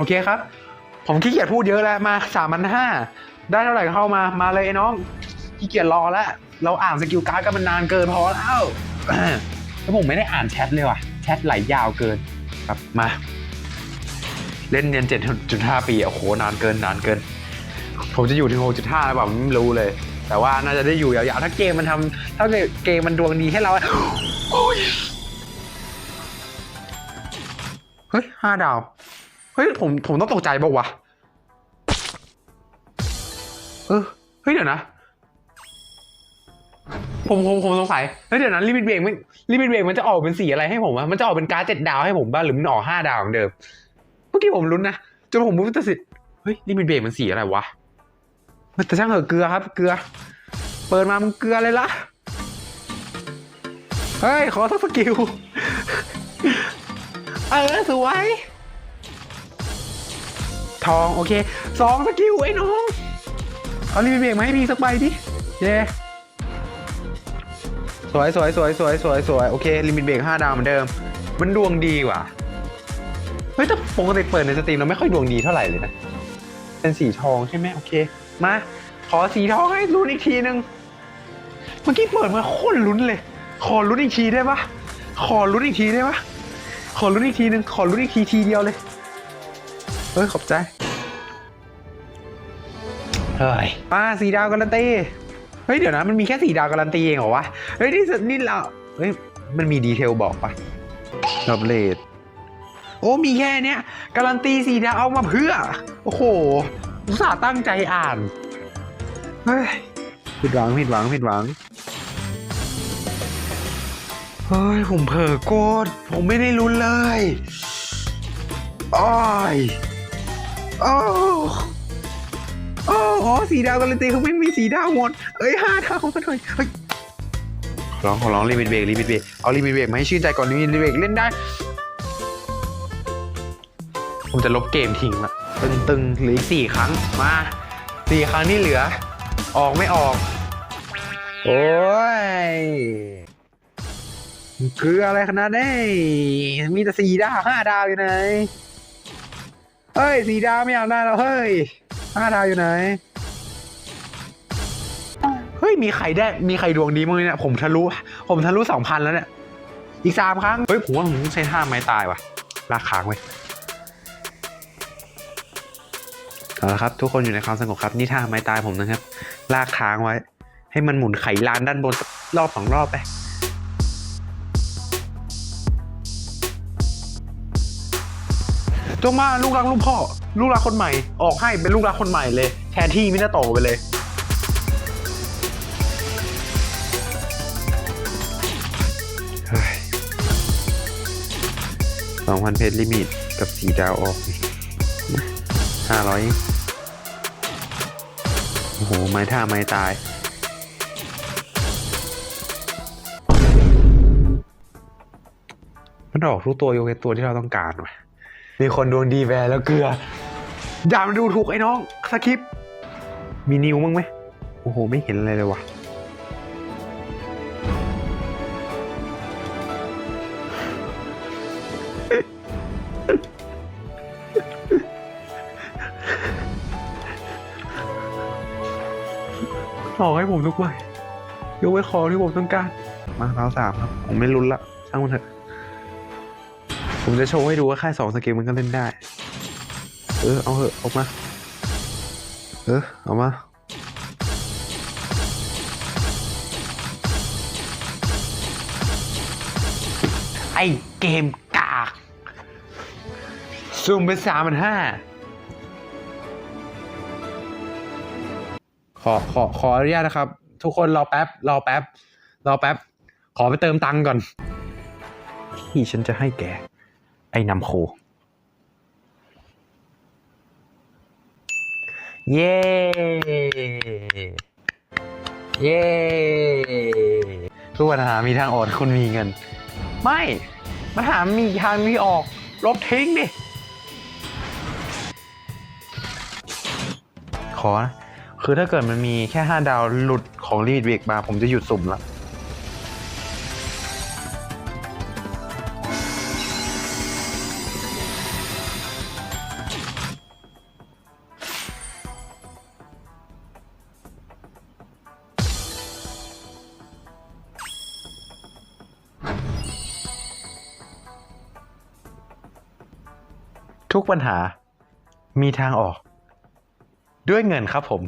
โอเคครับ ผมขี้เกียจพูดเยอะแล้วมาสามพันห้าได้เท่าไหร่ก็เข้ามามาเลยน้องขี้เกียจรอแล้วเราอ่านสกิลการ์ดกันมันนานเกินพอแล้วแล้วผมไม่ได้อ่านแชทเลยว่ะแชทไหลยาวเกินครับมา เล่นเรียนเจ็ดจุดห้าปีโอ้โหนานเกินนานเกิน ผมจะอยู่ถึงหกจุดห้าแล้วเปล่าไม่รู้เลย แต่ว่าน่าจะได้อยู่ยาวๆถ้าเกมมันทำถ้าเกมมันดวงดีให้เราเฮ้ยห้าดาว เฮ้ยผมผมต้องตกใจบอกวะเออเฮ้ยเดี๋ยวนะ ผมผมผมสงสัยเฮ้ยเดี๋ยวนะลิมิตเบรกมันลิมิตเบรกมันจะออกเป็นสีอะไรให้ผมอะมันจะออกเป็นการ์ดเจ็ดดาวให้ผมบ้างหรือมันออกห้าดาวเหมือนเดิมเมื่อกี้ผมลุ้นนะจนผมรู้ตัดสินเฮ้ยลิมิตเบรกมันสีอะไรวะแต่ช่างเหอะเกลือครับ เกลือ เปิดมามันเกลือเลยละเฮ้ยขอสักสกิลเออสวย ทองโอเคสองสกิลไอ้น้อง เอาลิมิตเบรกมาให้พี่สักใบดิเย้สวยสวยสวยสวยสวยสวยโอเคลิมิตเบรกห้าดาวเหมือนเดิม มันดวงดีกว่าเฮ้ยแต่ปกติเปิดในสตรีมเราไม่ค่อยดวงดีเท่าไหร่เลยนะ เป็นสีทองใช่ไหมโอเค มา ขอสีทองให้ลุ้นอีกทีนึง เมื่อกี้เปิดมาโคตรลุ้นเลย ขอลุ้นอีกทีได้ปะขอลุ้นอีกทีได้ปะขอลุ้นอีกทีนึงขอลุ้นอีกทีทีเดียวเลย เฮ้ยขอบใจเฮ้ยมาสีดาวการันตี เฮ้ยเดี๋ยวนะมันมีแค่สีดาวการันตีเองเหรอวะ เฮ้ยนี่สนี่เราเฮ้ยมันมีดีเทลบอกปะดับเลดโอ้มีแค่เนี้ยการันตีสีดาวเอามาเพื่อ โอ้โหอุตส่าห์ตั้งใจอ่าน เฮ้ยผิดหวังผิดหวังผิดหวังเฮ้ยผมเผลอกดผมไม่ได้ลุ้นเลยอ้อย โอ้โอ้โอ้สีดาวการันตีเขาไม่มีสีดาวหมด เอ้ยห้าดาวมาหน่อยเฮ้ยร้องขอร้องรีมิตเบรกรีมิตเบรกเอารีมิตเบรกมาให้ชื่นใจก่อนรีมิตเบรกเล่นได้ ผมจะลบเกมทิ้งละตึงๆเหลืออีกสี่ครั้งมาสี่ครั้งที่เหลือ ออกไม่ออก โอ้ยคืออะไรขนาดนี้มีแต่สี่ดาวห้าดาวอยู่ไหน เฮ้ยสีดาวไม่อยากได้แล้วเฮ้ยห้าดาวอยู่ไหน เฮ้ยมีใครได้มีใครดวงดีมั้งเนี่ยผมทะลุผมทะลุสองพันแล้วเนี่ย อีกสามครั้ง เฮ้ยผมว่าผมต้องใช้ท่าไม้ตายว่ะลากค้างไว้เอาละครับ ทุกคนอยู่ในความสงบครับ นี่ท่าไม้ตายผมนะครับ ลากค้างไว้ ให้มันหมุนไขลานด้านบนรอบสองรอบไป จงมาลูกรักลูกพ่อ ลูกรักคนใหม่ ออกให้เป็นลูกรักคนใหม่เลย แทนที่มินาโตะไปเลย สองพันเพจลิมิตกับสีดาวออกห้าร้อยโอ้โห ไม้ท่าไม้ตาย มันออกทุกตัวยกเว้นตัวที่เราต้องการว่ะ มีคนดวงดีแวร์แล้วเกลือ อย่ามาดูถูกไอ้น้องสคริปมีนิวมั้งไหมโอ้โห ไม่เห็นอะไรเลยว่ะ หลอกให้ผมทุกวันยกไว้คอที่ผมต้องการ มาเท้าสามครับ ผมไม่ลุ้นละ ช่างมันเถอะ ผมจะโชว์ให้ดูว่าค่ายสองสเกลมันก็เล่นได้ เออ เอาเถอะออกมา เออ เอามา ไอเกมกากซูมเป็นสามพันห้าขอขอขออนุญาตนะครับ ทุกคนรอแป๊บ รอแป๊บ รอแป๊บ ขอไปเติมตังค์ก่อน ที่ฉันจะให้แก ไอ้นำโค เย้ เย้ ทุกปัญหามีทางออกคุณมีเงิน ไม่ ปัญหามีทางที่ออก ลบทิ้งดิ ขอนะคือถ้าเกิดมันมีแค่ 5 ดาวหลุดของรีดเบรกมา ผมจะหยุดสุ่มละ ทุกปัญหามีทางออก ด้วยเงินครับผม